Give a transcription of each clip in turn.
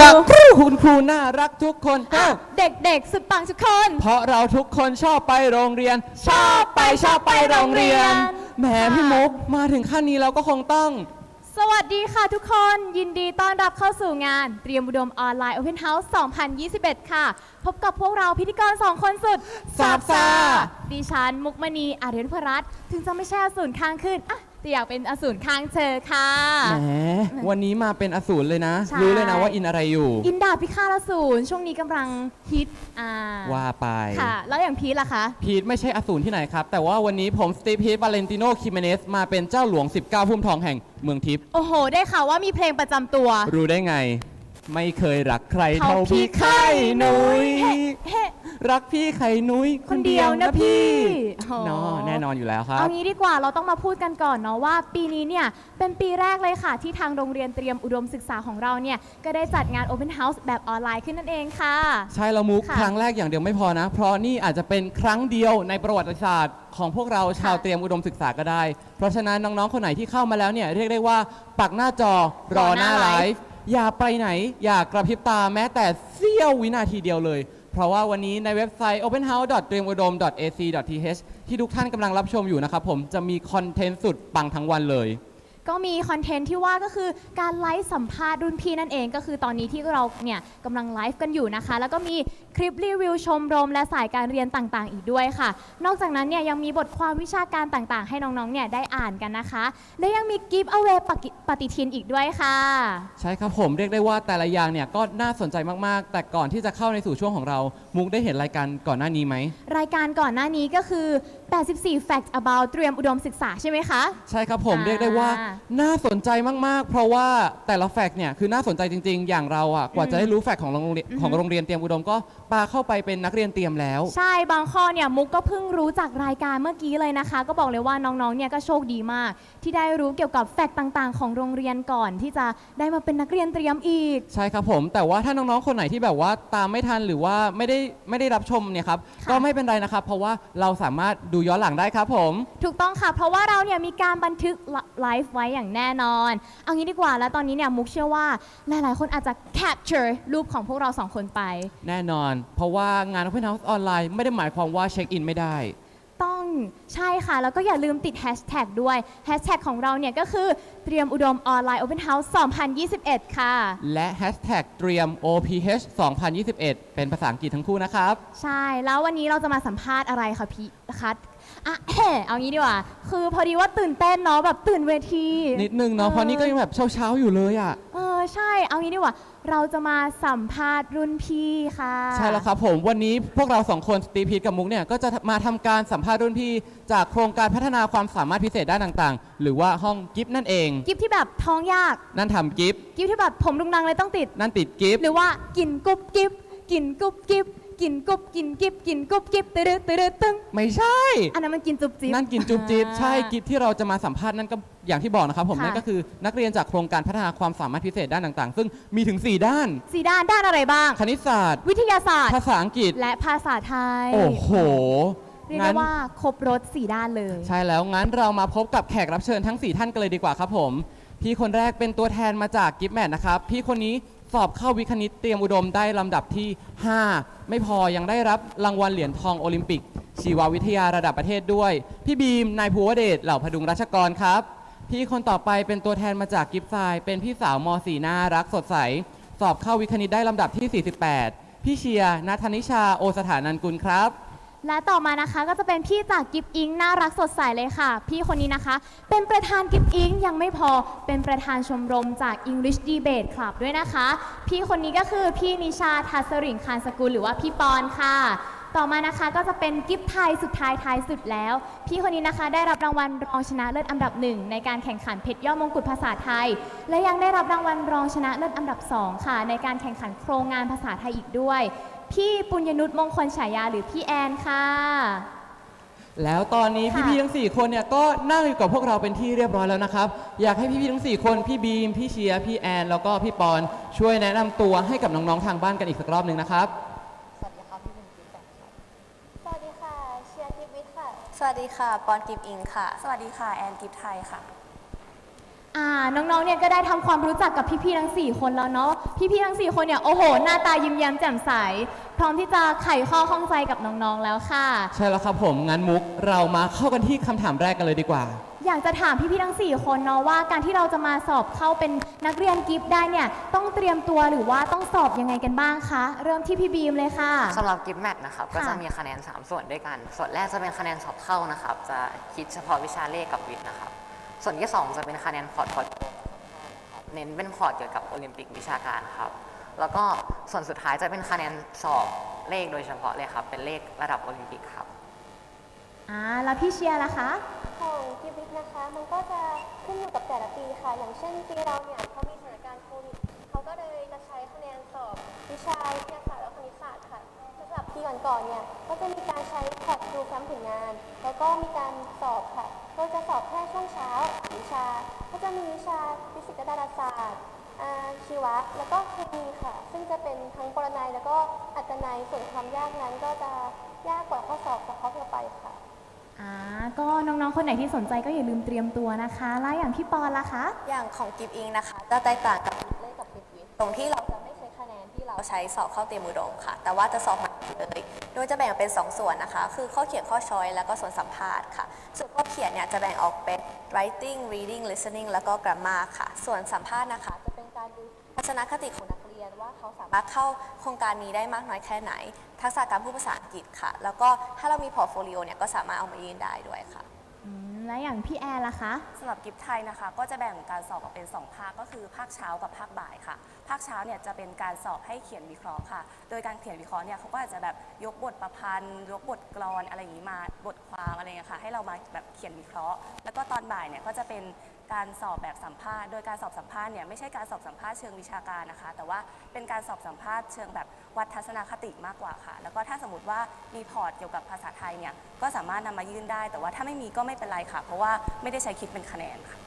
ชาครูคุณครูน่ารักทุกคนอะเด็กๆ สุดปังทุกคน เพราะเราทุกคนชอบไปโรงเรียน ชอบไปชอบไปโรงเรียน แหมพี่มุกมาถึงขั้นนี้เราก็คงต้อง สวัสดีค่ะทุกคนยินดีต้อนรับเข้าสู่งาน เตรียมอุดมออนไลน์ Open House 2021 ค่ะ พบกับพวกเราพิธีกร2คนสุดซาบซ่าดิฉันมุกมณีอารียนพรัตน์ถึงจะไม่ใช่อสูรข้างขึ้นอะ แต่อยากเป็นอสูรข้างเธอค่ะ แหมวันนี้มาเป็นอสูรเลยนะ ใช่ รู้เลยนะว่าอินอะไรอยู่ อินดาบพิฆาตอสูรช่วงนี้กำลังฮิตอ่าว่าไป ค่ะ แล้วอย่างพีทล่ะคะ พีทไม่ใช่อสูรที่ไหนครับ แต่ว่าวันนี้ผมสตีฟพีทวาเลนติโนคิเมเนสมาเป็นเจ้าหลวง 19 พุ่มทองแห่งเมืองทิพย์โอ้โห ได้ข่าวว่ามีเพลงประจำตัว รู้ได้ไง ไม่เคยรักใครเท่าเท่าพี่พี่ไข่ไข่นุ้ยเฮ้เฮ้รักพี่ไข่นุ้ยคนเดียวนะพี่โอ้เนาะแน่นอนอยู่แล้วครับ เอางี้ดีกว่าเราต้องมาพูดกันก่อนเนาะว่า ปีนี้เนี่ยเป็นปีแรกเลยค่ะ ที่ทางโรงเรียนเตรียมอุดมศึกษาของเราเนี่ย ก็ได้จัดงาน Open House แบบออนไลน์ขึ้นนั่นเองค่ะ ใช่แล้วมุกค่ะครั้งแรกอย่างเดียวไม่พอนะ เพราะนี่อาจจะเป็นครั้งเดียวในประวัติศาสตร์ของพวกเราชาวค่ะ เตรียมอุดมศึกษาก็ได้ เพราะฉะนั้นน้องๆ คนไหนที่เข้ามาแล้วเนี่ยเรียกได้ว่าปักหน้าจอรอหน้ารอหน้าไลไลฟ์ฟ์ อย่าไปไหน อย่ากระพริบตาแม้แต่เสี้ยววินาทีเดียวเลย เพราะว่าวันนี้ในเว็บไซต์ openhouse.dreamudom.ac.th ที่ทุกท่านกำลังรับชมอยู่นะครับผมจะมีคอนเทนต์สุดปังทั้งวันเลย ก็มีคอนเทนต์ที่ว่าก็คือการไลฟ์สัมภาษณ์รุ่นพี่นั่นเองก็คือตอนนี้ที่เราเนี่ยกำลังไลฟ์กันอยู่นะคะ แล้วก็มีคลิปรีวิวชมรม และสายการเรียนต่างๆ อีกด้วยค่ะ นอกจากนั้นเนี่ยยังมีบทความวิชาการต่างๆ ให้น้องๆเนี่ยได้อ่านกันนะคะ และยังมีกิฟต์เอา a y ปฏิทินอีกด้วยค่ะ ใช่ครับผมเรียกได้ว่าแต่ละอย่างเนี่ยก็น่าสนใจมากๆ แต่ก่อนที่จะเข้าในสู่ช่วงของเรา มุกได้เห็นรายการก่อนหน้านี้ไหมรายการก่อนหน้านี้ก็คือ 84 facts about เตรียมอุดมศึกษาใช่ไหมคะ ใช่ครับผมอ่า เรียกได้ว่าน่าสนใจมาก ๆ เพราะว่าแต่ละแฟกต์เนี่ยคือน่าสนใจจริง ๆ อย่างเราอะกว่าจะได้รู้แฟกต์ของโรงเรียนอือฮึของโรงเรียนเตรียมอุดมก็ปาเข้าไปเป็นนักเรียนเตรียมแล้ว ใช่บางข้อเนี่ยมุกก็เพิ่งรู้จากรายการเมื่อกี้เลยนะคะ ก็บอกเลยว่าน้องๆเนี่ยก็โชคดีมากที่ได้รู้เกี่ยวกับแฟกต์ต่างๆ ของโรงเรียนก่อนที่จะได้มาเป็นนักเรียนเตรียมอีก ใช่ครับผม แต่ว่าถ้าน้องๆ คนไหนที่แบบว่าตามไม่ทันหรือว่าไม่ได้ไม่ได้รับชมเนี่ยครับค่ะ ก็ไม่เป็นไรนะครับ เพราะว่าเราสามารถดูย้อนหลังได้ครับผม ถูกต้องค่ะ เพราะว่าเราเนี่ยมีการบันทึกไลฟ์ไว้อย่างแน่นอน เอางี้ดีกว่า แล้วตอนนี้เนี่ยมุกเชื่อว่าหลายๆ คนอาจจะ capture รูปของพวกเราสองคนไป แน่นอน เพราะว่างาน Open House ออนไลน์ไม่ได้หมายความว่าเช็คอินไม่ได้ ต้องใช่ค่ะ แล้วก็อย่าลืมติดแฮชแท็กด้วยแฮชแท็กของเราเนี่ยก็คือเตรียมอุดมออนไลน์ Open House 2021 ค่ะ และแฮชแท็กเตรียม OPH 2021 เป็นภาษาอังกฤษทั้งคู่นะครับ ใช่แล้ววันนี้เราจะมาสัมภาษณ์อะไรคะพี่คัทอะเอางี้ดีกว่า คือพอดีว่าตื่นเต้นเนาะแบบตื่นเวทีนิดนึงเนาะเพราะนี่ก็ยังแบบเช้าๆอยู่เลยอะ เออใช่เอางี้ดีกว่า เราจะมาสัมภาษณ์รุ่นพี่ค่ะ ใช่แล้วครับผมวันนี้พวกเราสองคนสตีพีทกับมุกเนี่ยก็จะมาทำการสัมภาษณ์รุ่นพี่จากโครงการพัฒนาความสามารถพิเศษด้านต่างๆ หรือว่าห้องกิฟต์นั่นเอง กิฟที่แบบท้องยาก นั่นทำกิฟต์กิฟที่แบบผมดุงนังเลยต้องติด นั่นติดกิฟต์หรือว่ากินกุ๊บกิฟกินกุ๊บกิฟ กินกุ๊บกินกิฟกินกุ๊บกิฟตืดตืดตึ้งไม่ใช่ อันนั้นมันกินจุ๊บจิ๊บนั่นกินจุ๊บจิ๊บอ่าใช่กิฟต์ที่เราจะมาสัมภาษณ์นั่นก็อย่างที่บอกนะครับผมค่ะ นั่นก็คือนักเรียนจากโครงการพัฒนาความสามารถพิเศษด้านต่างๆ ซึ่งมีถึง 4 ด้าน สีด้านด้านอะไรบ้าง คณิตศาสตร์ วิทยาศาสตร์ ภาษาอังกฤษ และภาษาไทย โอ้โหเรียกได้ว่าครบรถสี่ด้านเลย ใช่แล้วงั้นเรามาพบกับแขกรับเชิญทั้ง 4 ท่านกันเลยดีกว่าครับผม พี่คนแรกเป็นตัวแทนมาจากกิฟแมทนะครับพี่คนนี้ สอบเข้าวิคณิตเตรียมอุดมได้ลำดับที่ 5 ไม่พอยังได้รับรางวัลเหรียญทองโอลิมปิก ชีววิทยาระดับประเทศด้วย พี่บีม นายภูวเดชเหล่าพดุงรัชกรครับ พี่คนต่อไปเป็นตัวแทนมาจากกิฟไซด์เป็นพี่สาวม .4 น่ารักสดใส สอบเข้าวิคณิตได้ลำดับที่ 48 พี่เชียร์นัทธนิชาโอสถานันกุลครับ และต่อมานะคะก็จะเป็นพี่จากกิฟอิงน่ารักสดใสเลยค่ะ พี่คนนี้นะคะ เป็นประธานกิฟอิงยังไม่พอเป็นประธานชมรมจาก English Debate Club ด้วยนะคะ พี่คนนี้ก็คือพี่นิชาทัศริงคานสกุลหรือว่าพี่ปอนค่ะ ต่อมานะคะก็จะเป็นกิฟไทยสุดท้ายท้ายสุดแล้ว พี่คนนี้นะคะได้รับรางวัลรองชนะเลิศอันดับหนึ่งในการแข่งขันเพชรย่อมงกุฎภาษาไทย และยังได้รับรางวัลรองชนะเลิศอันดับสองค่ะ ในการแข่งขันโครงงานภาษาไทยอีกด้วย พี่ปุญญนุชมงคลฉายาหรือพี่แอนค่ะ แล้วตอนนี้ค่ะ พี่ๆทั้ง 4 คนเนี่ยก็นั่งอยู่กับพวกเราเป็นที่เรียบร้อยแล้วนะครับ อยากให้พี่ๆทั้ง 4 คนพี่บีม พี่เชียร์พี่แอนแล้วก็พี่ปอนช่วยแนะนำตัวให้กับน้องๆทางบ้านกันอีกสักรอบหนึ่งนะครับ สวัสดีค่ะพี่เป็นกิฟต์ค่ะสวัสดีค่ะ เชียร์ทิพย์วิทย์ค่ะ สวัสดีค่ะ ปอนกิฟต์อิงค่ะ สวัสดีค่ะ แอนกิฟต์ไทยค่ะ อ่าน้องๆ เนี่ยก็ได้ทำความรู้จักกับพี่ๆ ทั้ง 4 คนแล้วเนาะ พี่ๆ ทั้ง 4 คนเนี่ย โอ้โห หน้าตายิ้มแย้มแจ่มใส พร้อมที่จะไขข้อข้องใจกับน้องๆ แล้วค่ะ ใช่แล้วครับผมงั้นมุกเรามาเข้ากันที่คำถามแรกกันเลยดีกว่า อยากจะถามพี่ๆ ทั้ง 4 คนเนาะว่าการที่เราจะมาสอบเข้าเป็นนักเรียนกิฟต์ได้เนี่ย ต้องเตรียมตัวหรือว่าต้องสอบยังไงกันบ้างคะ เริ่มที่พี่บีมเลยค่ะ สำหรับกิฟต์แมทนะครับก็ค่ะ จะมีคะแนน 3 ส่วนด้วยกัน ส่วนแรกจะเป็นคะแนนสอบเข้านะครับ จะคิดเฉพาะวิชาเลขกับวิทย์นะครับ ส่วนที่ 2 จะเป็นคะแนนพอร์ตพอร์ตเน้นเป็นพอร์ตเกี่ยวกับโอลิมปิกวิชาการครับ แล้วก็ส่วนสุดท้ายจะเป็นคะแนนสอบเลขโดยเฉพาะเลยครับ เป็นเลขระดับโอลิมปิกครับ อ่าแล้วพี่เชียร์ล่ะคะ ของกิฟวิทนะคะ มันก็จะขึ้นอยู่กับแต่ละปีค่ะ อย่างเช่นปีเราเนี่ยเขามีสถานการณ์โควิดเขาก็เลยจะใช้คะแนนสอบวิชาวิทยาศาสตร์และคณิตศาสตร์ค่ะสำหรับปีก่อนๆเนี่ยก็จะมีการใช้พอร์ตดูแฟ้มผลงาน แล้วก็มีการสอบค่ะ ก็จะสอบแค่ช่วงเช้าวิชา ก็จะมีวิชาฟิสิกส์และดาราศาสตร์อ่าชีวะ แล้วก็เคมีค่ะ ซึ่งจะเป็นทั้งปรนัยแล้วก็อัตนัยส่วนความยากนั้นก็จะยากกว่าข้อสอบเฉพาะทั่วไปค่ะอ่าก็น้องๆ คนไหนที่สนใจก็อย่าลืมเตรียมตัวนะคะ แล้วอย่างพี่ปอนล่ะคะ อย่างของกิฟอิงนะคะ จะแตกต่างกับกิฟเลขกับกิฟวิทตรงที่เราจะไม่ใช้คะแนนที่เราใช้สอบเข้าเตรียมอุดมค่ะ แต่ว่าจะสอบใหม่ เลย โดยจะแบ่งเป็น 2 ส่วนนะคะ คือข้อเขียนข้อช้อยแล้วก็ส่วนสัมภาษณ์ค่ะ ส่วนข้อเขียนเนี่ยจะแบ่งออกเป็น writing reading listening แล้วก็ grammar ค่ะ ส่วนสัมภาษณ์นะคะ จะเป็นการดูทัศนคติของนักเรียนว่าเขาสามารถเข้าโครงการนี้ได้มากน้อยแค่ไหน ทักษะการพูดภาษาอังกฤษค่ะ แล้วก็ถ้าเรามีพอร์ตโฟลิโอเนี่ยก็สามารถเอามายื่นได้ด้วยค่ะ และอย่างพี่แอร์ล่ะคะ สำหรับกิฟไทยนะคะ ก็จะแบ่งการสอบออกเป็น 2 ภาคก็คือภาคเช้ากับภาคบ่ายค่ะ ภาคเช้าเนี่ยจะเป็นการสอบให้เขียนวิเคราะห์ค่ะ โดยการเขียนวิเคราะห์เนี่ยเขาก็อาจจะแบบยกบทประพันธ์ยกบทกลอนอะไรอย่างนี้มาบทความอะไรอย่างเงี้ยค่ะให้เรามาแบบเขียนวิเคราะห์ แล้วก็ตอนบ่ายเนี่ยก็จะเป็น การสอบแบบสัมภาษณ์ โดยการสอบสัมภาษณ์เนี่ยไม่ใช่การสอบสัมภาษณ์เชิงวิชาการนะคะ แต่ว่าเป็นการสอบสัมภาษณ์เชิงแบบวัดทัศนคติมากกว่าค่ะ แล้วก็ถ้าสมมติว่ามีพอร์ตเกี่ยวกับภาษาไทยเนี่ยก็สามารถนำมายื่นได้ แต่ว่าถ้าไม่มีก็ไม่เป็นไรค่ะ เพราะว่าไม่ได้ใช้คิดเป็นคะแนนค่ะ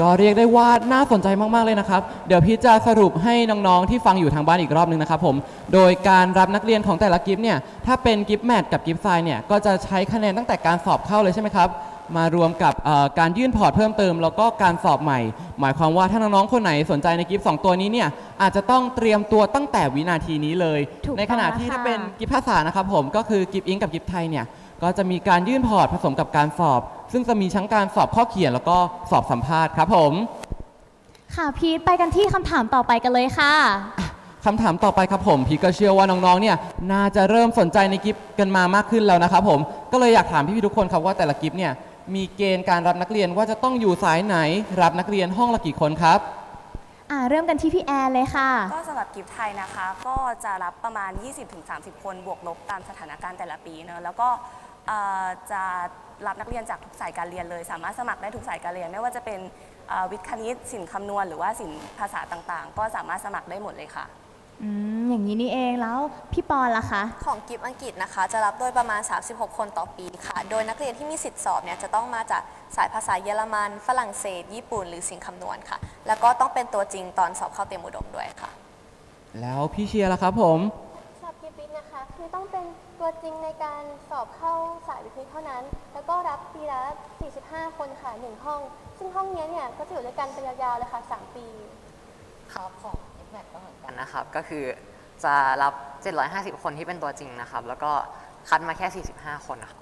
ก็เรียกได้ว่าน่าสนใจมาก ๆ เลยนะครับ เดี๋ยวพี่จะสรุปให้น้อง ๆ ที่ฟังอยู่ทางบ้านอีกรอบนึงนะครับผม โดยการรับนักเรียนของแต่ละกิฟต์เนี่ย ถ้าเป็นกิฟต์แมทกับกิฟต์ไซเนี่ย ก็จะใช้คะแนนตั้งแต่การสอบเข้าเลยใช่ไหมครับ มารวมกับเอ่อการยื่นพอร์ตเพิ่มเติม แล้วก็การสอบใหม่ หมายความว่าถ้าน้องๆคนไหนสนใจในกิฟต์สองตัวนี้เนี่ยอาจจะต้องเตรียมตัวตั้งแต่วินาทีนี้เลย ถูกในขณะต้องที่แล้วถ้าค่ะ เป็นกิฟต์ภาษานะครับผมก็คือกิฟต์อิงกับกิฟต์ไทยเนี่ยก็จะมีการยื่นพอร์ตผสมกับการสอบ ซึ่งจะมีทั้งการสอบข้อเขียน แล้วก็สอบสัมภาษณ์ครับผม ค่ะพีทไปกันที่คำถามต่อไปกันเลยค่ะ คำถามต่อไปครับผมพี่ก็เชื่อว่าน้องๆ เนี่ยน่าจะเริ่มสนใจในกิฟกันมามากขึ้นแล้วนะครับผมก็เลยอยากถามพี่ๆทุกคนครับว่าแต่ละกิฟเนี่ย มีเกณฑ์การรับนักเรียนว่าจะต้องอยู่สายไหน รับนักเรียนห้องละกี่คนครับ อ่าเริ่มกันที่พี่แอร์เลยค่ะ ก็สำหรับกิฟต์ไทยนะคะ ก็จะรับประมาณ 20-30 คนบวกลบตามสถานการณ์แต่ละปีเนอะแล้วก็เอ่อจะรับนักเรียนจากทุกสายการเรียนเลย สามารถสมัครได้ทุกสายการเรียน ไม่ว่าจะเป็นเอ่อวิทย์คณิตสินคำนวณ หรือว่าสินภาษาต่างๆ ก็สามารถสมัครได้หมดเลยค่ะ อืมอย่างนี้นี่เองแล้วพี่ปอนล่ะคะ ของกิฟอังกฤษนะคะ จะรับโดยประมาณ 36 คนต่อปีค่ะ โดยนักเรียนที่มีสิทธิ์สอบเนี่ยจะต้องมาจากสายภาษาเยอรมัน ฝรั่งเศส ญี่ปุ่น หรือสิ่งคำนวณค่ะ แล้วก็ต้องเป็นตัวจริงตอนสอบเข้าเตรียมอุดมด้วยค่ะ แล้วพี่เชียร์ล่ะครับผมสอบกิฟวิทนะคะ คือต้องเป็นตัวจริงในการสอบเข้าสายวิทย์เท่านั้น แล้วก็รับปีละ 45 คนค่ะ1ห้อง ซึ่งห้องเนี้ยเนี่ยก็จะอยู่ด้วยกันเป็นยาวๆเลยค่ะ 3 ปี ครับของกิฟต์ แมทก็เหมือนกันนะครับ ก็คือจะรับ 750 คนที่เป็นตัวจริงนะครับ แล้วก็คัดมาแค่ 45 คนนะครับ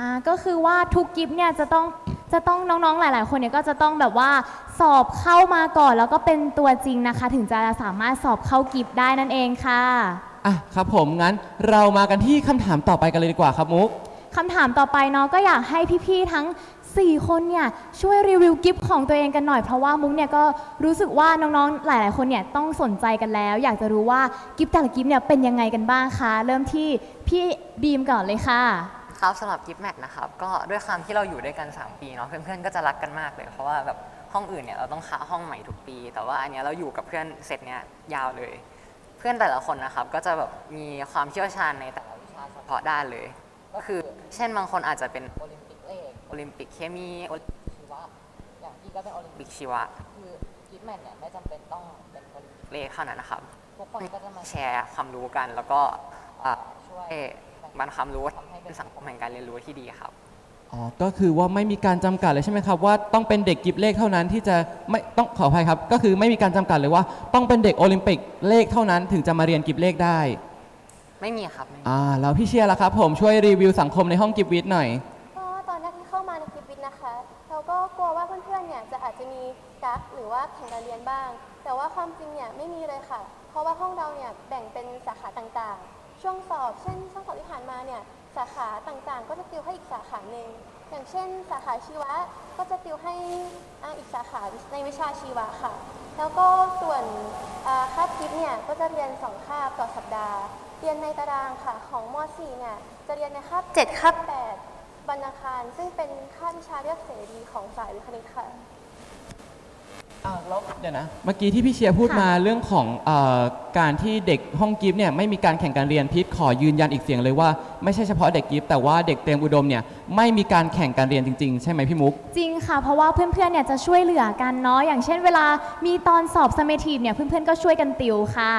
อ่าก็คือว่าทุกกิฟต์เนี่ยจะต้องจะต้องน้องๆหลาย ๆ คนเนี่ยก็จะต้องแบบว่าสอบเข้ามาก่อนแล้วก็เป็นตัวจริงนะคะ ถึงจะสามารถสอบเข้ากิฟต์ได้นั่นเองค่ะอะครับผมงั้นเรามากันที่คำถามต่อไปกันเลยดีกว่าครับมุก คำถามต่อไปเนาะก็อยากให้พี่ๆทั้ง 4 คนเนี่ยช่วยรีวิวกิฟต์ของตัวเองกันหน่อย เพราะว่ามุกเนี่ยก็รู้สึกว่าน้องๆ หลายๆ คนเนี่ยต้องสนใจกันแล้ว อยากจะรู้ว่ากิฟต์แต่ละกิฟต์เนี่ยเป็นยังไงกันบ้างคะ เริ่มที่พี่บีมก่อนเลยค่ะ ครับสำหรับกิฟต์แมทนะครับก็ด้วยความที่เราอยู่ด้วยกัน 3 ปีเนาะเพื่อนๆก็จะรักกันมากเลย เพราะว่าแบบห้องอื่นเนี่ยเราต้องค้าห้องใหม่ทุกปี แต่ว่าอันเนี้ยเราอยู่กับเพื่อนเสร็จเนี่ยยาวเลย เพื่อนแต่ละคนนะครับก็จะแบบมีความเชี่ยวชาญในแต่ละวิชาเฉพาะด้านเลย ก็คือเช่นบางคนอาจจะเป็นโอลิมปิก โอลิมปิกเคมีโอลิมปิกชีวะอย่างพี่ก็เป็นโอลิมปิกชีวะคือกิฟต์แมทเนี่ยไม่จำเป็นต้องเป็นโอลิมปิกเลขเท่านั้นนะครับ ทุกคนก็จะมาแชร์ความรู้กันแล้วก็อะช่วยแบ่งปันความรู้ทำให้เป็นสังคมแห่งการเรียนรู้ที่ดีครับ อ๋อ ก็คือว่าไม่มีการจำกัดเลยใช่ไหมครับ ว่าต้องเป็นเด็กกิฟเลขเท่านั้นที่จะไม่ต้องขออภัยครับ ก็คือไม่มีการจำกัดเลยว่าต้องเป็นเด็กโอลิมปิกเลขเท่านั้นถึงจะมาเรียนกิฟเลขได้ ไม่มีครับไม่มีอ่า แล้วพี่เชียร์ล่ะครับ ผมช่วยรีวิวสังคมในห้องกิฟวิทย์หน่อย กักหรือว่าแข่งการเรียนบ้าง แต่ว่าความจริงเนี่ยไม่มีเลยค่ะ เพราะว่าห้องเราเนี่ยแบ่งเป็นสาขาต่างๆ ช่วงสอบ เช่น ช่วงสอบที่ผ่านมาเนี่ยสาขาต่างๆ ก็จะติวให้อีกสาขาหนึ่งอย่างเช่น สาขาชีวะก็จะติวให้อีกสาขาในวิชาชีวะค่ะ แล้วก็ส่วนคาบกิฟเนี่ยก็จะเรียนสองคาบต่อสัปดาห์ เรียนในตารางค่ะของม .4 เนี่ยจะเรียนในคาบ7คาบ8วันอังคาร ซึ่งเป็นค่าวิชาเลือกเสรีของสายวิทย์คณิตค่ะ เดี๋ยวนะ เมื่อกี้ที่พี่เชียร์พูดมาเรื่องของเออการที่เด็กห้องกิฟต์เนี่ยไม่มีการแข่งการเรียนพิษขอยืนยันอีกเสียงเลยว่าไม่ใช่เฉพาะเด็กกิฟต์แต่ว่าเด็กเตรียมอุดมเนี่ยไม่มีการแข่งการเรียนจริง ๆ ใช่ไหมพี่มุก จริงค่ะ เพราะว่าเพื่อนๆเนี่ยจะช่วยเหลือกันเนาะอย่างเช่นเวลามีตอนสอบสมทีฟเนี่ยเพื่อนๆก็ช่วยกันติวค่ะ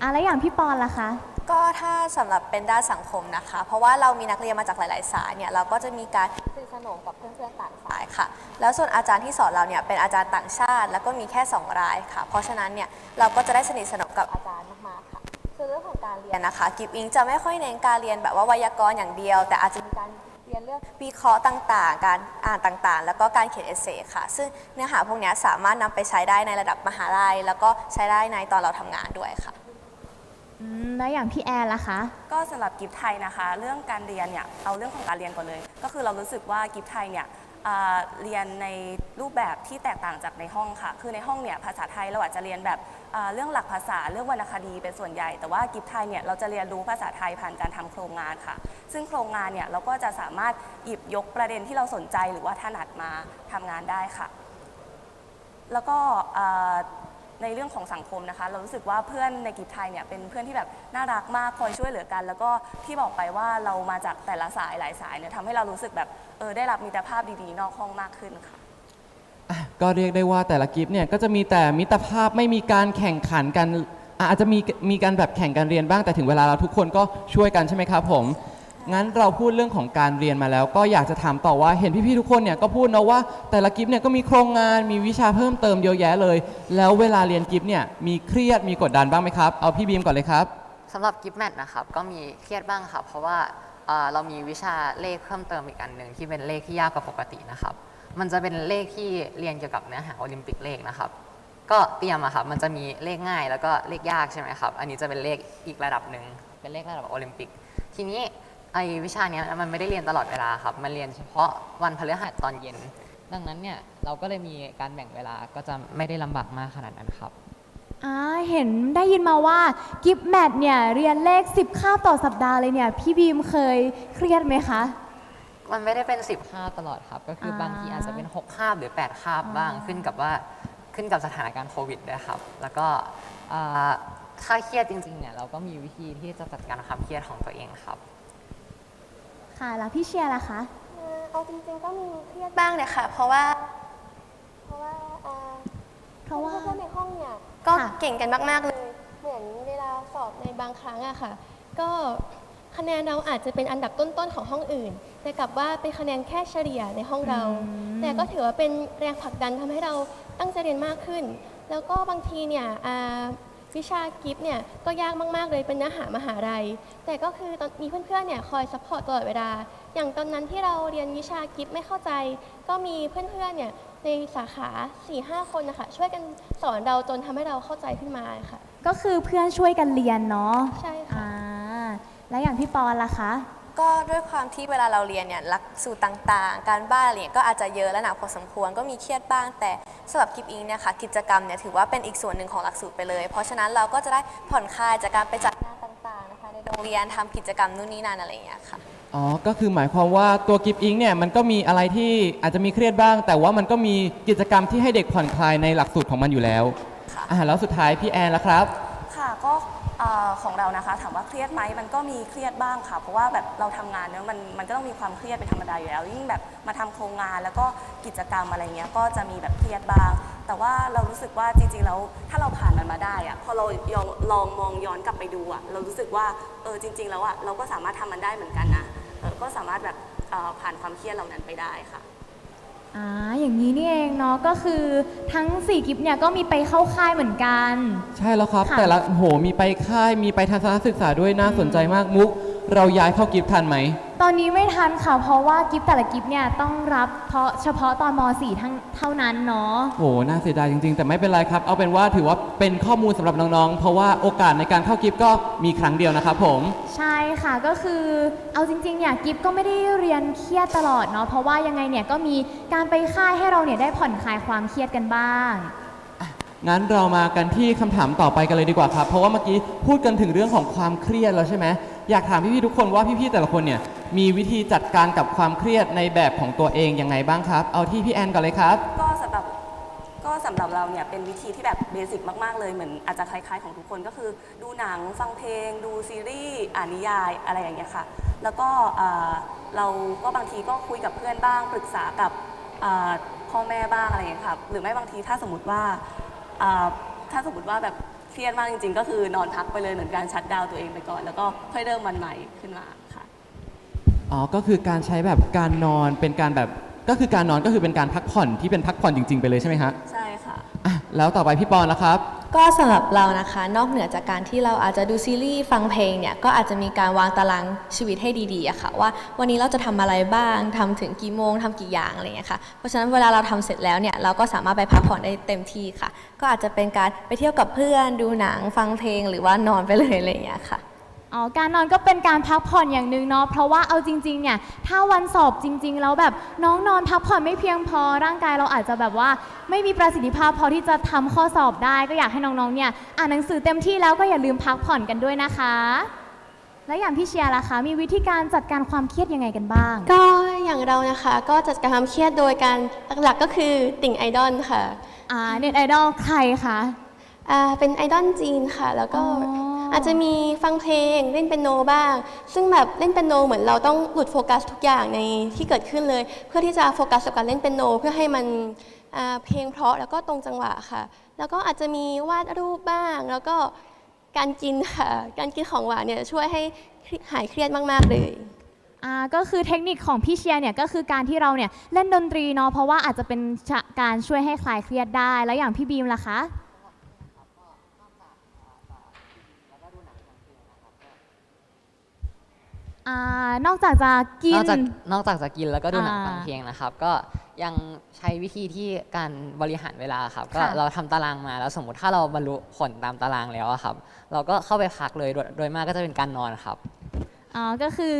อะแล้วอย่างพี่ปอนล่ะคะ ก็ถ้าสำหรับเป็นด้านสังคมนะคะ เพราะว่าเรามีนักเรียนมาจากหลาย ๆ สายเนี่ยเราก็จะมีการสนิทสนมกับเพื่อนๆต่างสายค่ะ แล้วส่วนอาจารย์ที่สอนเราเนี่ยเป็นอาจารย์ต่างชาติ แล้วก็มีแค่2รายค่ะ เพราะฉะนั้นเนี่ยเราก็จะได้สนิทสนมกับอาจารย์มากๆค่ะส่วนเรื่องของการเรียนนะคะกิฟอิงจะไม่ค่อยเน้นการเรียนแบบว่าไวยากรณ์อย่างเดียว แต่อาจจะมีการเรียนเรื่องวิเคราะห์ต่างๆ การอ่านต่างๆ แล้วก็การเขียนเอเซค่ะ ซึ่งเนื้อหาพวกเนี้ยสามารถนำไปใช้ได้ในระดับมหาลัย แล้วก็ใช้ได้ในตอนเราทำงานด้วยค่ะ อืมแล้วอย่างพี่แอนล่ะคะ ก็สำหรับกิฟไทยนะคะ เรื่องการเรียนเนี่ยเอาเรื่องของการเรียนก่อนเลย ก็คือเรารู้สึกว่ากิฟไทยเนี่ยอ่าเรียนในรูปแบบที่แตกต่างจากในห้องค่ะ คือในห้องเนี่ยภาษาไทยเราอาจจะเรียนแบบอ่าเรื่องหลักภาษาเรื่องวรรณคดีเป็นส่วนใหญ่ แต่ว่ากิฟไทยเนี่ยเราจะเรียนรู้ภาษาไทยผ่านการทำโครงงานค่ะ ซึ่งโครงงานเนี่ยเราก็จะสามารถหยิบยกประเด็นที่เราสนใจหรือว่าถนัดมาทำงานได้ค่ะ แล้วก็อ่า ในเรื่องของสังคมนะคะ เรารู้สึกว่าเพื่อนในกิจไทยเนี่ยเป็นเพื่อนที่แบบน่ารักมากคอยช่วยเหลือกัน แล้วก็ที่บอกไปว่าเรามาจากแต่ละสายหลายสายเนี่ยทำให้เรารู้สึกแบบเออได้รับมิตรภาพดีๆ นอกห้องมากขึ้นค่ะ ก็เรียกได้ว่าแต่ละกิฟต์เนี่ยก็จะมีแต่มิตรภาพไม่มีการแข่งขันกันอะอาจจะมีมีการแบบแข่งกันเรียนบ้างแต่ถึงเวลาเราทุกคนก็ช่วยกันใช่ไหมครับผม งั้นเราพูดเรื่องของการเรียนมาแล้ว ก็อยากจะถามต่อว่าเห็นพี่ๆทุกคนเนี่ยก็พูดนะว่าแต่ละกิฟต์เนี่ยก็มีโครงงานมีวิชาเพิ่มเติมเยอะแยะเลย แล้วเวลาเรียนกิฟต์เนี่ยมีเครียดมีกดดันบ้างไหมครับเอาพี่บีมก่อนเลยครับสำหรับกิฟแมทนะครับก็มีเครียดบ้างครับเพราะว่าเอ่อเรามีวิชาเลขเพิ่มเติมอีกอันหนึ่งที่เป็นเลขที่ยากกว่าปกตินะครับ มันจะเป็นเลขที่เรียนเกี่ยวกับเนื้อหาโอลิมปิกเลขนะครับ ก็เตรียมอะครับมันจะมีเลขง่ายแล้วก็เลขยากใช่ไหมครับ อันนี้จะเป็นเลขอีกระดับหนึ่งเป็นเลขระดับโอลิมปิก ทีนี้ ไอวิชาเนี้ยมันไม่ได้เรียนตลอดเวลาครับ มันเรียนเฉพาะวันพฤหัสตอนเย็น ดังนั้นเนี่ยเราก็เลยมีการแบ่งเวลาก็จะไม่ได้ลำบากมากขนาดนั้นครับ อ่าเห็นได้ยินมาว่ากิฟแมทเนี่ยเรียนเลข 10 คาบต่อสัปดาห์เลยเนี่ย พี่บีมเคยเครียดไหมคะ มันไม่ได้เป็น 10 คาบตลอดครับ ก็คืออาบางทีอาจจะเป็น 6 คาบหรือ 8 คาบบ้างขึ้นกับว่าขึ้นกับสถานการณ์โควิดด้วยครับ แล้วก็อ่าถ้าเครียดจริงๆเนี่ยเราก็มีวิธีที่จะจัดการความเครียดของตัวเองครับ ค่ะแล้วพี่เชียร์ล่ะคะ เอ่อเอาจริงๆก็มีเครียดบ้างเนี่ยค่ะ เพราะว่าเพราะว่าเอ่อเพราะว่า เพื่อนๆในห้องเนี่ยก็ค่ะ เก่งกันมากๆเลย เหมือนเวลาสอบในบางครั้งอะค่ะ ก็คะแนนเราอาจจะเป็นอันดับต้นๆของห้องอื่น แต่กลับว่าเป็นคะแนนแค่เฉลี่ยในห้องเรา แต่ก็ถือว่าเป็นแรงผลักดันทำให้เราตั้งใจเรียนมากขึ้น แล้วก็บางทีเนี่ยอ่า วิชากิฟต์เนี่ยก็ยากมาก ๆ เลยเป็นเนื้อหามหาลัย แต่ก็คือตอนมีเพื่อนๆเนี่ยคอยซัพพอร์ตตลอดเวลา อย่างตอนนั้นที่เราเรียนวิชากิฟต์ไม่เข้าใจ ก็มีเพื่อนๆเนี่ยในสาขา4-5คนนะคะช่วยกันสอนเราจนทำให้เราเข้าใจขึ้นมาค่ะ ก็คือเพื่อนช่วยกันเรียนเนาะใช่ค่ะอ่าแล้วอย่างพี่ปอนล่ะคะ ก็ด้วยความที่เวลาเราเรียนเนี่ยหลักสูตรต่างๆ การบ้านอะไรเนี่ยก็อาจจะเยอะและหนักพอสมควรก็มีเครียดบ้าง แต่สำหรับกิฟอิงเนี่ยค่ะกิจกรรมเนี่ยถือว่าเป็นอีกส่วนหนึ่งของหลักสูตรไปเลย เพราะฉะนั้นเราก็จะได้ผ่อนคลายจากการไปจัดงานต่างๆนะคะในโรงเรียนทำกิจกรรมนู่นนี่นั่นอะไรอย่างเงี้ยค่ะอ๋อ ก็คือหมายความว่าตัวกิฟอิงเนี่ยมันก็มีอะไรที่อาจจะมีเครียดบ้าง แต่ว่ามันก็มีกิจกรรมที่ให้เด็กผ่อนคลายในหลักสูตรของมันอยู่แล้วค่ะอ่าแล้วสุดท้ายพี่แอนละครับ ค่ะก็เอของเรานะคะ ถามว่าเครียดไหมมันก็มีเครียดบ้างค่ะ เพราะว่าแบบเราทำงานเนอะมันมันก็ต้องมีความเครียดเป็นธรรมดาอยู่แล้ว ยิ่งแบบมาทำโครงงานแล้วก็กิจกรรมอะไรเงี้ยก็จะมีแบบเครียดบ้าง แต่ว่าเรารู้สึกว่าจริงๆแล้วถ้าเราผ่านมันมาได้อะพอเรายองลองมองย้อนกลับไปดูอะเรารู้สึกว่าเออจริง ๆ แล้วอะเราก็สามารถทำมันได้เหมือนกันนะเออก็สามารถแบบผ่านความเครียดเหล่านั้นไปได้ค่ะ อ่าอย่างนี้นี่เองเนาะก็คือทั้ง4กิฟเนี่ยก็มีไปเข้าค่ายเหมือนกัน ใช่แล้วครับ ค่ะแต่ละโหมีไปค่ายมีไปทัศนศึกษาด้วยน่าสนใจมากมุก เราย้ายเข้ากิฟทันไหม ตอนนี้ไม่ทันค่ะ เพราะว่ากิฟแต่ละกิฟเนี่ยต้องรับเพราะเฉพาะตอนม .4 ทั้งเท่านั้นเนาะโหน่าเสียดายจริง ๆ แต่ไม่เป็นไรครับ เอาเป็นว่าถือว่าเป็นข้อมูลสำหรับน้องๆ เพราะว่าโอกาสในการเข้ากิฟก็มีครั้งเดียวนะครับผม ใช่ค่ะก็คือเอาจริงๆเนี่ยกิฟก็ไม่ได้เรียนเครียดตลอดเนาะ เพราะว่ายังไงเนี่ยก็มีการไปค่ายให้เราเนี่ยได้ผ่อนคลายความเครียดกันบ้าง งั้นเรามากันที่คำถามต่อไปกันเลยดีกว่าครับ เพราะว่าเมื่อกี้พูดกันถึงเรื่องของความเครียดแล้วใช่ไหม อยากถามพี่ๆทุกคนว่าพี่ๆแต่ละคนเนี่ยมีวิธีจัดการกับความเครียดในแบบของตัวเองยังไงบ้างครับ เอาที่พี่แอนก่อนเลยครับ ก็สำหรับก็สำหรับเราเนี่ยเป็นวิธีที่แบบเบสิกมากๆเลยเหมือนอาจจะคล้ายๆของทุกคนก็คือ ดูหนังฟังเพลง ดูซีรีส์อ่านนิยายอะไรอย่างเงี้ยค่ะ แล้วก็อ่าเราก็บางทีก็คุยกับเพื่อนบ้างปรึกษากับอ่าพ่อแม่บ้างอะไรอย่างเงี้ยค่ะหรือไม่บางทีถ้าสมมติว่าอ่าถ้าสมมติว่าแบบ รียดมากจริงๆ ก็คือนอนพักไปเลยเหมือนการชัดดาวน์ตัวเองไปก่อน แล้วก็ค่อยเริ่มวันใหม่ขึ้นมาค่ะ อ๋อ ก็คือการใช้แบบการนอนเป็นการแบบก็คือการนอนก็คือเป็นการพักผ่อนที่เป็นพักผ่อนจริง ๆ ไปเลยใช่ไหมฮะใช่ค่ะ อะแล้วต่อไปพี่ปอนแล้วครับ ก็สำหรับเรานะคะ นอกเหนือจากการที่เราอาจจะดูซีรีส์ฟังเพลงเนี่ย ก็อาจจะมีการวางตารางชีวิตให้ดีๆอะค่ะว่าวันนี้เราจะทำอะไรบ้างทำถึงกี่โมงทำกี่อย่างอะไรอย่างเงี้ยค่ะเพราะฉะนั้นเวลาเราทำเสร็จแล้วเนี่ยเราก็สามารถไปพักผ่อนได้เต็มที่ค่ะ ก็อาจจะเป็นการไปเที่ยวกับเพื่อนดูหนังฟังเพลงหรือว่านอนไปเลยอะไรอย่างเงี้ยค่ะ อ๋อการนอนก็เป็นการพักผ่อนอย่างหนึ่งเนาะเพราะว่าเอาจริงๆเนี่ยถ้าวันสอบจริง ๆ แล้วแบบน้องนอนพักผ่อนไม่เพียงพอร่างกายเราอาจจะแบบว่า ไม่มีประสิทธิภาพพอที่จะทำข้อสอบได้ ก็อยากให้น้องๆเนี่ยอ่านหนังสือเต็มที่แล้วก็อย่าลืมพักผ่อนกันด้วยนะคะ แล้วอย่างพี่เชียร์ล่ะคะ มีวิธีการจัดการความเครียดยังไงกันบ้าง ก็อย่างเรานะคะก็จัดการความเครียดโดยการหลักๆก็คือติ่งไอดอลค่ะอ่าเน็ตไอดอลใครคะ อ่าเป็นไอดอลจีนค่ะ แล้วก็อ๋อ ออาจจะมีฟังเพลงเล่นเปียโนบ้าง ซึ่งแบบเล่นเปียโนเหมือนเราต้องหลุดโฟกัสทุกอย่างในที่เกิดขึ้นเลย เพื่อที่จะโฟกัสกับการเล่นเปียโนเพื่อให้มันอ่าเพลงเพราะแล้วก็ตรงจังหวะค่ะ แล้วก็อาจจะมีวาดรูปบ้าง แล้วก็การกินค่ะ การกินของหวานเนี่ยช่วยให้หายเครียดมาก ๆ เลยอ่าก็คือเทคนิคของพี่เชียร์เนี่ยก็คือการที่เราเนี่ยเล่นดนตรีเนาะเพราะว่าอาจจะเป็นการช่วยให้คลายเครียดได้ แล้วอย่างพี่บีมล่ะคะ อ่านอกจากจะกิน นอกจากนอกจากจะกินแล้วก็ดูหนังอ่าฟังเพลงนะครับ ก็ยังใช้วิธีที่การบริหารเวลาครับ ก็ค่ะ เราทำตารางมาแล้วสมมุติถ้าเราบรรลุผลตามตารางแล้วอะครับ เราก็เข้าไปพักเลยโดยโดยมากก็จะเป็นการนอนครับอ๋อก็คือ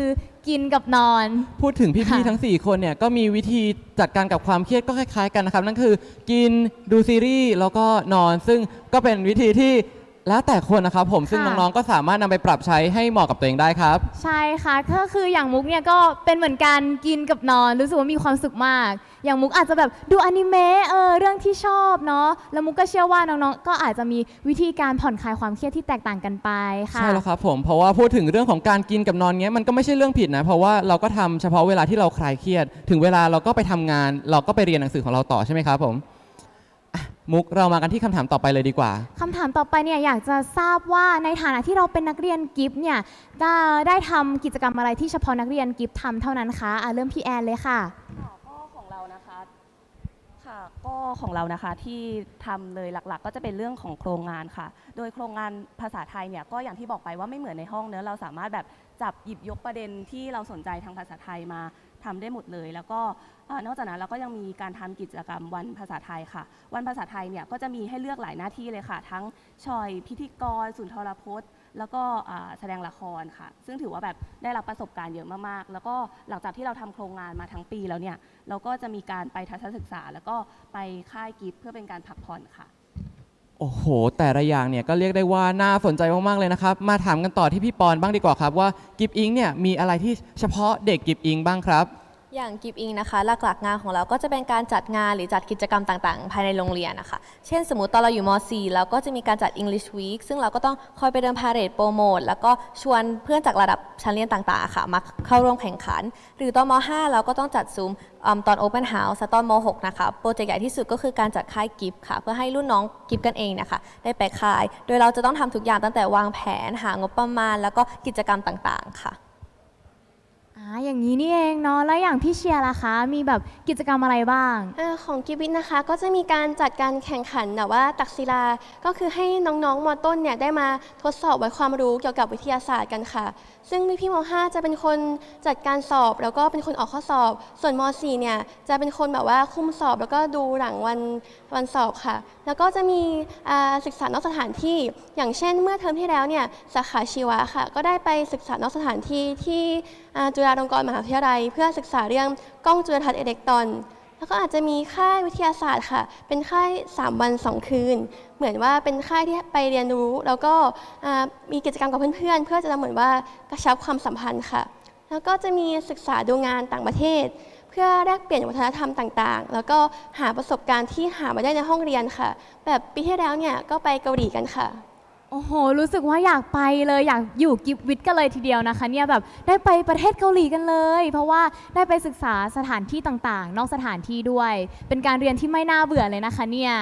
กินกับนอน พูดถึงพี่ค่ะ ๆทั้ง 4 คนเนี่ยก็มีวิธีจัดการกับความเครียดก็คล้ายๆกันนะครับ นั่นคือกินดูซีรีส์แล้วก็นอน ซึ่งก็เป็นวิธีที่ แล้วแต่คนนะครับผมซึ่งน้องๆก็สามารถนำไปปรับใช้ให้เหมาะกับตัวเองได้ครับ ใช่ค่ะก็คืออย่างมุกเนี่ยก็เป็นเหมือนกันกินกับนอนรู้สึกว่ามีความสุขมาก อย่างมุกอาจจะแบบดูอนิเมะเออเรื่องที่ชอบเนาะแล้วมุกก็เชื่อว่าน้องๆก็อาจจะมีวิธีการผ่อนคลายความเครียดที่แตกต่างกันไปค่ะ ใช่แล้วครับผมเพราะว่าพูดถึงเรื่องของการกินกับนอนเงี้ยมันก็ไม่ใช่เรื่องผิดนะ เพราะว่าเราก็ทำเฉพาะเวลาที่เราคลายเครียด ถึงเวลาเราก็ไปทำงาน เราก็ไปเรียนหนังสือของเราต่อใช่ไหมครับผมอะ มุกเรามากันที่คำถามต่อไปเลยดีกว่า คำถามต่อไปเนี่ยอยากจะทราบว่าในฐานะที่เราเป็นนักเรียนกิฟต์เนี่ยได้ได้ทำกิจกรรมอะไรที่เฉพาะนักเรียนกิฟต์ทำเท่านั้นคะอะเริ่มพี่แอนเลยค่ะ ค่ะก็ของเรานะคะค่ะก็ของเรานะคะที่ทำเลยหลักๆ ก็จะเป็นเรื่องของโครงงานค่ะ โดยโครงงานภาษาไทยเนี่ยก็อย่างที่บอกไปว่าไม่เหมือนในห้องเนื้อะเราสามารถแบบจับหยิบยกประเด็นที่เราสนใจทางภาษาไทยมา ทำได้หมดเลย แล้วก็เอ่อนอกจากนั้นเราก็ยังมีการทำกิจกรรมวันภาษาไทยค่ะ วันภาษาไทยเนี่ยก็จะมีให้เลือกหลายหน้าที่เลยค่ะ ทั้งชอยพิธีกรสุนทรพจน์ แล้วก็อ่าแสดงละครค่ะ ซึ่งถือว่าแบบได้รับประสบการณ์เยอะมากๆ แล้วก็หลังจากที่เราทำโครงงานมาทั้งปีแล้วเนี่ยเราก็จะมีการไปทัศนศึกษา แล้วก็ไปค่ายกิฟต์เพื่อเป็นการพักผ่อนค่ะ โอ้โห แต่ละอย่างเนี่ยก็เรียกได้ว่าน่าสนใจมาก ๆ เลยนะครับ มาถามกันต่อที่พี่ปอนบ้างดีกว่าครับว่ากิฟอิงเนี่ยมีอะไรที่เฉพาะเด็กกิฟอิงบ้างครับ อย่างกิฟอิงนะคะหลักๆงานของเราก็จะเป็นการจัดงานหรือจัดกิจกรรมต่างๆ ภายในโรงเรียนนะคะเช่นสมมติตอนเราอยู่ม .4 เราก็จะมีการจัด English Week ซึ่งเราก็ต้องคอยไปเดินพาเหรดโปรโมทแล้วก็ชวนเพื่อนจากระดับชั้นเรียนต่างๆค่ะมาเข้าร่วมแข่งขัน หรือตอนม 5 เราก็ต้องจัดซูมอืมตอน Open House ตอนม .6 นะคะโปรเจกต์ใหญ่ที่สุดก็คือการจัดค่ายกิฟค่ะ เพื่อให้รุ่นน้องกิฟกันเองนะคะได้ไปค่าย โดยเราจะต้องทำทุกอย่างตั้งแต่วางแผนหางบประมาณ แล้วก็กิจกรรมต่างๆค่ะ อ่าอย่างนี้นี่เองเนาะแล้วอย่างพี่เชียร์ล่ะคะ มีแบบกิจกรรมอะไรบ้าง เออของกิฟวิทนะคะก็จะมีการจัดการแข่งขันแบบว่าตักศิลา ก็คือให้น้องๆมต้นเนี่ยได้มาทดสอบไว้ความรู้เกี่ยวกับวิทยาศาสตร์กันค่ะ ซึ่งพี่ๆม5จะเป็นคนจัดการสอบแล้วก็เป็นคนออกข้อสอบ ส่วนม4เนี่ยจะเป็นคนแบบว่าคุมสอบแล้วก็ดูหลังวันวันสอบค่ะ แล้วก็จะมีอ่าศึกษานอกสถานที่อย่างเช่น เมื่อเทอมที่แล้วเนี่ยสาขาชีวะค่ะ ก็ได้ไปศึกษานอกสถานที่ที่จุฬาลงกรณ์มหาวิทยาลัย เพื่อศึกษาเรื่องกล้องจุลทรรศน์อิเล็กตรอน แล้วก็อาจจะมีค่ายวิทยาศาสตร์ค่ะ เป็นค่าย 3 วัน 2 คืน เหมือนว่าเป็นค่ายที่ไปเรียนรู้ แล้วก็มีกิจกรรมกับเพื่อนๆ เพื่อจะทำเหมือนว่ากระชับความสัมพันธ์ค่ะ แล้วก็จะมีศึกษาดูงานต่างประเทศ เพื่อแลกเปลี่ยนวัฒนธรรมต่างๆ แล้วก็หาประสบการณ์ที่หามาได้ในห้องเรียนค่ะ แบบปีที่แล้วเนี่ยก็ไปเกาหลีกันค่ะ โอ้โห รู้สึกว่าอยากไปเลยอยากอยู่กิฟวิทย์กันเลยทีเดียวนะคะเนี่ยแบบได้ไปประเทศเกาหลีกันเลย เพราะว่าได้ไปศึกษาสถานที่ต่างๆ นอกสถานที่ด้วย เป็นการเรียนที่ไม่น่าเบื่อเลยนะคะเนี่ย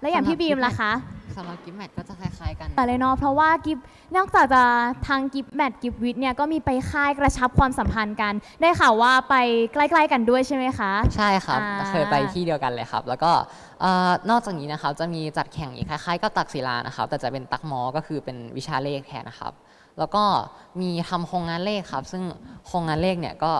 และอย่างพี่บีมล่ะคะ สำหรับกิฟแมทก็จะคล้ายๆกัน แต่เลยเนาะเพราะว่ากิฟนอกจากจะทางกิฟแมทกิฟวิทย์เนี่ยก็มีไปค่ายกระชับความสัมพันธ์กัน ได้ข่าวว่าไปใกล้ๆกันด้วยใช่ไหมคะ ใช่ครับ อ่า เคยไปที่เดียวกันเลยครับ แล้วก็เอ่อนอกจากนี้นะครับจะมีจัดแข่งอีกคล้ายๆก็ตักศิลานะครับ แต่จะเป็นตักมอก็คือเป็นวิชาเลขแทนนะครับ แล้วก็มีทำโครงงานเลขครับ ซึ่งโครงงานเลขเนี่ยก็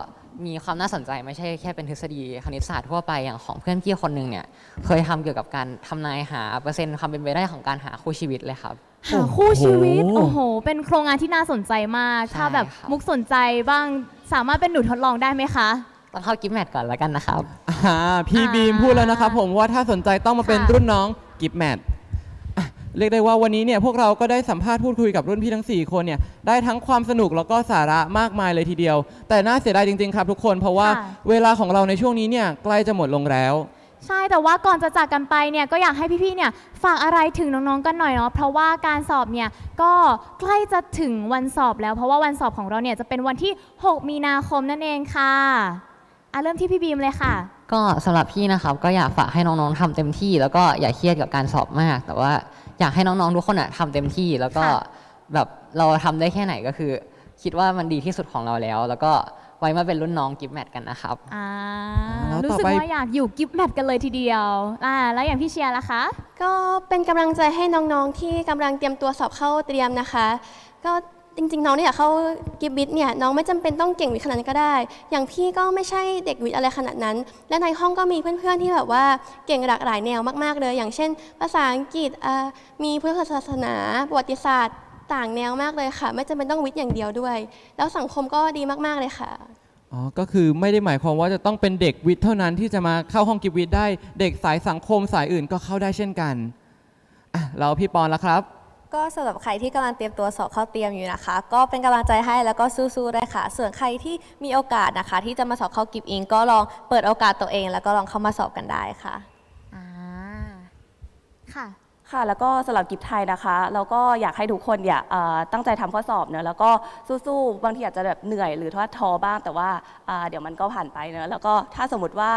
มีความน่าสนใจไม่ใช่แค่เป็นทฤษฎีคณิตศาสตร์ทั่วไปอย่างของเพื่อนพี่คนหนึ่งเนี่ยเคยทำเกี่ยวกับการทำนายหาเปอร์เซ็นต์ความเป็นไปได้ของการหาคู่ชีวิตเลยครับ หาคู่ชีวิต โอ้โอ้โหโหเป็นโครงงานที่น่าสนใจมาก ใช่ถ้าแบบครับ มุกสนใจบ้างสามารถเป็นหนูทดลองได้ไหมคะ ต้องเข้ากิฟแมทก่อนแล้วกันนะครับ อ่าพี่บีมพูดแล้วนะครับผมว่าถ้าสนใจต้องมาเป็นค่ะ รุ่นน้องกิฟแมทอะ เรียกได้ว่าวันนี้เนี่ยพวกเราก็ได้สัมภาษณ์พูดคุยกับรุ่นพี่ทั้ง 4 คนเนี่ยได้ทั้งความสนุกแล้วก็สาระมากมายเลยทีเดียว แต่น่าเสียดายจริง ๆ ครับทุกคน เพราะว่าค่ะ เวลาของเราในช่วงนี้เนี่ยใกล้จะหมดลงแล้ว ใช่แต่ว่าก่อนจะจากกันไปเนี่ยก็อยากให้พี่ๆเนี่ยฝากอะไรถึงน้องๆกันหน่อยเนาะเพราะว่าการสอบเนี่ยก็ใกล้จะถึงวันสอบแล้ว เพราะว่าวันสอบของเราเนี่ยจะเป็นวันที่ 6 มีนาคมนั่นเองค่ะอะเริ่มที่พี่บีมเลยค่ะ ก็สำหรับพี่นะครับก็อยากฝากให้น้องๆทำเต็มที่ แล้วก็อย่าเครียดกับการสอบมาก แต่ว่า อยากให้น้องๆทุกคนอะทำเต็มที่แล้วก็ค่ะแบบเราทำได้แค่ไหนก็คือ คิดว่ามันดีที่สุดของเราแล้ว แล้วก็ไว้มาเป็นรุ่นน้องกิฟแมทกันนะครับ อ่าแล้วรู้ต่อสึกไป ว่าอยากอยู่กิฟต์แมทกันเลยทีเดียวอ่าแล้วอย่างพี่เชียร์ล่ะคะ ก็เป็นกำลังใจให้น้องๆที่กำลังเตรียมตัวสอบเข้าเตรียมนะคะ ก็ จริงๆ น้องเนี่ยเข้ากิฟบิทเนี่ยน้องไม่จำเป็นต้องเก่งวิทย์ขนาดนั้นก็ได้ อย่างพี่ก็ไม่ใช่เด็กวิทย์อะไรขนาดนั้น และในห้องก็มีเพื่อนๆที่แบบว่าเก่งหลากหลายแนวมากๆเลย อย่างเช่น ภาษาอังกฤษอ่ามีพุทธศาสนาประวัติศาสตร์ต่างแนวมากเลยค่ะ ไม่จำเป็นต้องวิทย์อย่างเดียวด้วย แล้วสังคมก็ดีมากๆเลยค่ะ อ๋อ ก็คือไม่ได้หมายความว่าจะต้องเป็นเด็กวิทย์เท่านั้นที่จะมาเข้าห้องกิฟวิทย์ได้ เด็กสายสังคมสายอื่นก็เข้าได้เช่นกันอะเราพี่ปอนแล้วครับ ก็สำหรับใครที่กำลังเตรียมตัวสอบเข้าเตรียมอยู่นะคะ ก็เป็นกำลังใจให้แล้วก็สู้ๆด้วยค่ะ ส่วนใครที่มีโอกาสนะคะ ที่จะมาสอบเข้ากิฟอิง ก็ลองเปิดโอกาสตัวเอง แล้วก็ลองเข้ามาสอบกันได้ค่ะ อ่าค่ะ ค่ะแล้วก็สำหรับกิฟไทยนะคะเราก็อยากให้ทุกคนอย่าเอ่อตั้งใจทำข้อสอบเนอะแล้วก็สู้ๆบางทีอาจจะแบบเหนื่อยหรือท้อท้อบ้างแต่ว่าอ่าเดี๋ยวมันก็ผ่านไปเนอะแล้วก็ถ้าสมมติว่า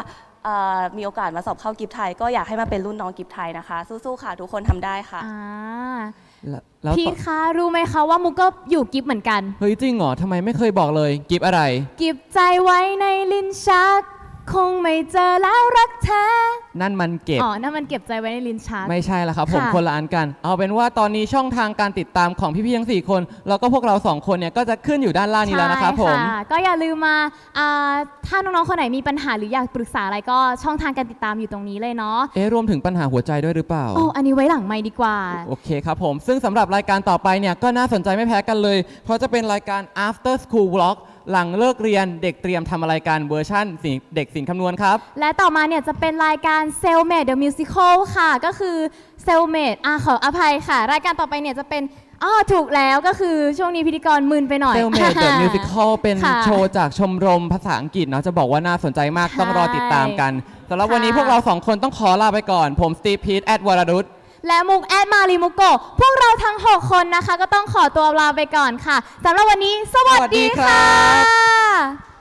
อ่ามีโอกาสมาสอบเข้ากิฟไทย ก็อยากให้มาเป็นรุ่นน้องกิฟไทยนะคะ สู้ๆค่ะ ทุกคนทำได้ค่ะ อ่า แล้วแล้วพีต่ทอคะ รู้ไหมคะว่ามุกก็อยู่กิฟเหมือนกัน เฮ้ยจริงเหรอทำไมไม่เคยบอกเลย กิฟอะไร กิบใจไว้ในลิ้นชัก คงไม่เจอแล้วรักแท้นั่นมันเก็บ อ๋อนั่นมันเก็บใจไว้ในลิ้นชัก ไม่ใช่ละครับ ผมค่ะ คนละอันกัน เอาเป็นว่าตอนนี้ช่องทางการติดตามของพี่ๆทั้ง4คนแล้วก็พวกเรา2คนเนี่ยก็จะขึ้นอยู่ด้านล่างนี้แล้วนะครับผม ใช่ก็อย่าลืมมาอ่าถ้าน้องๆ คนไหนมีปัญหาหรืออยากปรึกษาอะไรก็ช่องทางการติดตามอยู่ตรงนี้เลยเนาะเอ๊ะรวมถึงปัญหาหัวใจด้วยหรือเปล่า โอ้อันนี้ไว้หลังไม่ดีกว่า โอเคครับผม ซึ่งสำหรับรายการต่อไปเนี่ยก็น่าสนใจไม่แพ้กันเลย เพราะจะเป็นรายการ after school vlog หลังเลิกเรียนเด็กเตรียมทำอะไรกันเวอร์ชั่นสิเด็กสินคำนวณครับ และต่อมาเนี่ยจะเป็นรายการ c e l l m a t e the Musical ค่ะ ก็คือ c e l l m a t e อะขออภัยค่ะ รายการต่อไปเนี่ยจะเป็นอ๋อถูกแล้วก็คือช่วงนี้พิธีกรมึนไปหน่อยเซลเมดเดอะมิวสิคลเป็นค่ะโชว์จากชมรมภาษาอังกฤษเนาะจะบอกว่าน่าสนใจมากใช่ต้องรอติดตามกันสำหรับวันนี้ค่ะพวกเราสองคนต้องขอลาไปก่อน ผมสตีฟพีทแอดวรรุษ และมุกแอดมารีมุกโกะพวกเราทั้ง 6 คนนะคะ ก็ต้องขอตัวลาไปก่อนค่ะสำหรับวันนี้ สวัสสวัสดีค่ะ